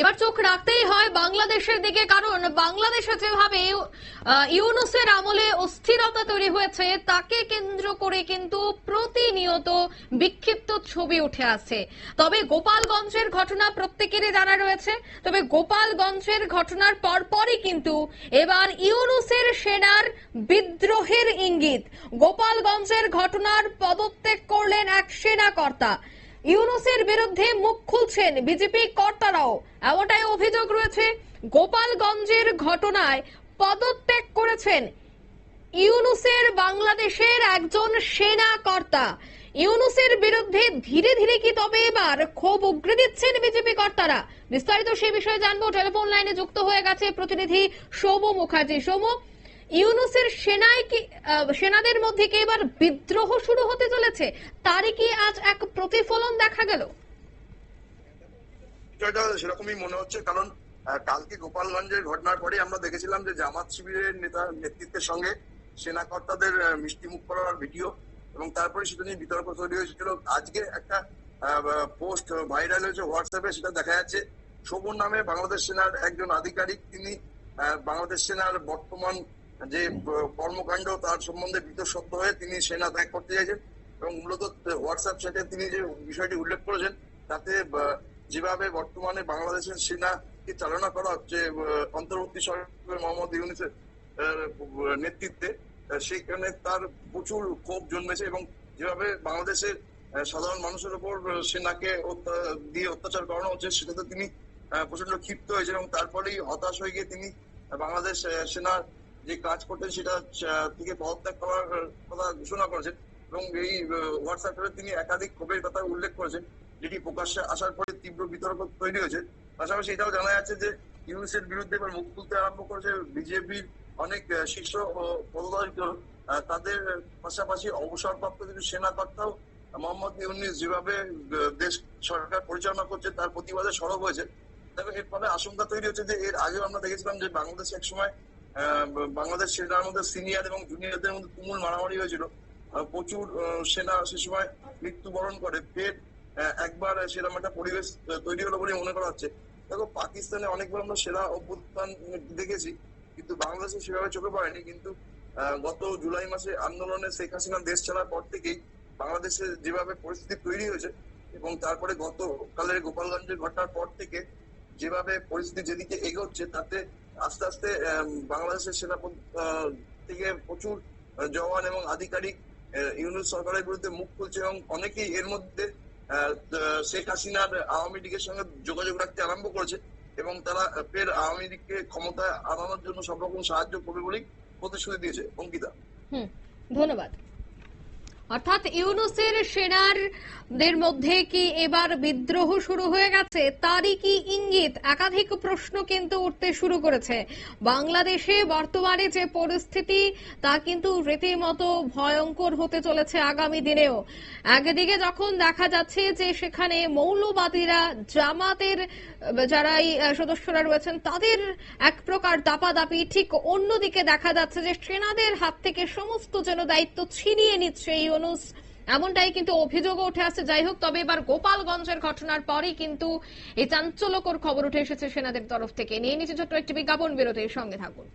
এবার চোখ রাখতেই হয় বাংলাদেশের দিকে, কারণ বাংলাদেশে যেভাবে ইউনুসের আমলে অস্থিরতা তৈরি হয়েছে, তাকে কেন্দ্র করে কিন্তু প্রতিনিয়ত বিক্ষিপ্ত ছবি উঠে আসছে। তবে গোপালগঞ্জের ঘটনা প্রত্যেকেরই জানা রয়েছে। তবে গোপালগঞ্জের ঘটনার পরপরই কিন্তু এবার ইউনুসের সেনার বিদ্রোহের ইঙ্গিত। গোপালগঞ্জের ঘটনার পদত্যাগ করলেন এক সেনা কর্তা ইউনুসের বিরুদ্ধে মুখ খুলছেন বিজেপি কর্তারাও। এমনটাই অভিযোগ রয়েছে, গোপালগঞ্জের ঘটনায় পদত্যাগ করেছেন ইউনুসের বাংলাদেশের একজন সেনা কর্তা। ইউনুসের বিরুদ্ধে ধীরে ধীরে কি তবে এবার ক্ষোভ উগরে দিচ্ছেন বিজেপি কর্তারা? বিস্তারিত সেই বিষয়ে জানব। টেলিফোন লাইনে যুক্ত হয়ে গেছে প্রতিনিধি সৌম মুখার্জি। সৌম ইউনুসের সেনায় কি সেনাদের মধ্যে কি এবার বিদ্রোহ শুরু হতে চলেছে? তারই কি আজ এক প্রতিফলন দেখা গেল? সেরকমই মনে হচ্ছে, কারণ কালকে গোপালগঞ্জের ঘটনার পরে আমরা দেখেছিলাম যে জামাত শিবিরের নেতা, নেতৃত্বের সঙ্গে সেনা কর্তাদের মিষ্টি মুখ করার ভিডিও এবং তারপরে সেটা নিয়ে বিতর্ক তৈরি হয়েছিল। আজকে একটা পোস্ট ভাইরাল হয়েছে হোয়াটসঅ্যাপে, সেটা দেখা যাচ্ছে। শোভন নামে বাংলাদেশ সেনার একজন আধিকারিক, তিনি বাংলাদেশ সেনার বর্তমান যে কর্মকাণ্ড তার সম্বন্ধে বিতর্ক হয়ে তিনি সেনা ত্যাগ করতে চাইছেন এবং মূলত হোয়াটসঅ্যাপ চ্যাটে তিনি যে বিষয়টি উল্লেখ করেছেন, তাতে যেভাবে বর্তমানে বাংলাদেশের সেনাকে চালনা করা হচ্ছে অন্তর্বর্তী সরকার মোহাম্মদ ইউনিসের নেতৃত্বে সেখানে তার প্রচুর ক্ষোভ জন্মেছে এবং যেভাবে বাংলাদেশের সাধারণ মানুষের উপর সেনাকে দিয়ে অত্যাচার করানো হচ্ছে, সেটাতে তিনি প্রচণ্ড ক্ষিপ্ত হয়েছেন এবং তারপরেই হতাশ হয়ে গিয়ে তিনি বাংলাদেশ সেনার যে কাজ করতেন সেটা থেকে পদত্যাগ করার কথা ঘোষণা করেছেন এবং এই হোয়াটসঅ্যাপে তিনি একাধিক ক্ষোভের কথা উল্লেখ করেছেন যেটি প্রকাশ্যে আসার পরে তীব্র বিতর্ক তৈরি হয়েছে। পাশাপাশি এটাও জানা যাচ্ছে যে ইউনিসের বিরুদ্ধে এবার মুখ খুলতে আরম্ভ করেছে বিজেপির অনেক শীর্ষ আহ, তাদের পাশাপাশি অবসরপ্রাপ্ত কিছু সেনা কর্তাও মোহাম্মদ ইউনিস যেভাবে দেশ সরকার পরিচালনা করছে তার প্রতিবাদে সরব হয়েছে। তবে এর ফলে আশঙ্কা তৈরি হচ্ছে যে এর আগেও আমরা দেখেছিলাম যে বাংলাদেশ এক সময় বাংলাদেশ সেনার মধ্যে সিনিয়র এবং জুনিয়রদের মধ্যে তুমুল মারামারি হয়েছিল। প্রচুর সেনা সে সময় মৃত্যুবরণ করে। ফের একবার সেরকম একটা পরিবেশ তৈরি হলো বলে মনে করা হচ্ছে। দেখো, পাকিস্তানে অনেকবার আমরা সেরা অভ্যুত্থান দেখেছি, কিন্তু বাংলাদেশে সেভাবে চোখে পড়েনি। কিন্তু গত জুলাই মাসে আন্দোলনে শেখ হাসিনা দেশ ছাড়ার পর থেকেই বাংলাদেশে যেভাবে পরিস্থিতি তৈরি হয়েছে এবং তারপরে গতকালের গোপালগঞ্জের ঘটনার পর থেকে যেভাবে পরিস্থিতি যেদিকে এগোচ্ছে, তাতে আস্তে আস্তে বাংলাদেশের সেনা থেকে প্রচুর জওয়ান এবং আধিকারিক ইউনুস সরকারের বিরুদ্ধে মুখ খুলছে এবং অনেকেই এর মধ্যে শেখ হাসিনার আওয়ামী লীগের সঙ্গে যোগাযোগ রাখতে আরম্ভ করেছে এবং তারা ফের আওয়ামী লীগকে ক্ষমতায় আনানোর জন্য সব রকম সাহায্য করবে বলেই প্রতিশ্রুতি দিয়েছে, অঙ্কিতা। ধন্যবাদ। অর্থাৎ ইউনুসের সেনারদের মধ্যে কি এবার বিদ্রোহ শুরু হয়ে গেছে? তারই কি ইঙ্গিত? একাধিক প্রশ্ন কিন্তু উঠতে শুরু করেছে। বাংলাদেশে বর্তমানে যে পরিস্থিতি তা কিন্তু রীতিমতো ভয়ঙ্কর হতে চলেছে আগামী দিনেও। একদিকে যখন দেখা যাচ্ছে যে সেখানে মৌলবাদীরা জামাতের আহ, যারা এই সদস্যরা রয়েছেন তাদের এক প্রকার দাপাদাপি ঠিক অন্যদিকে দেখা যাচ্ছে যে সেনাদের হাত থেকে সমস্ত যেন দায়িত্ব ছিনিয়ে নিচ্ছে ইউনুস এমনটাই কিন্তু অভিযোগ উঠে আসছে। যাই হোক, তবে এবার গোপালগঞ্জের ঘটনার পরই কিন্তু এই চাঞ্চল্যকর খবর উঠে এসেছে সেনাদের তরফ থেকে। নিয়ে নিচে ছোট্ট একটি বিজ্ঞাপন, বিরতির সঙ্গে থাকুন।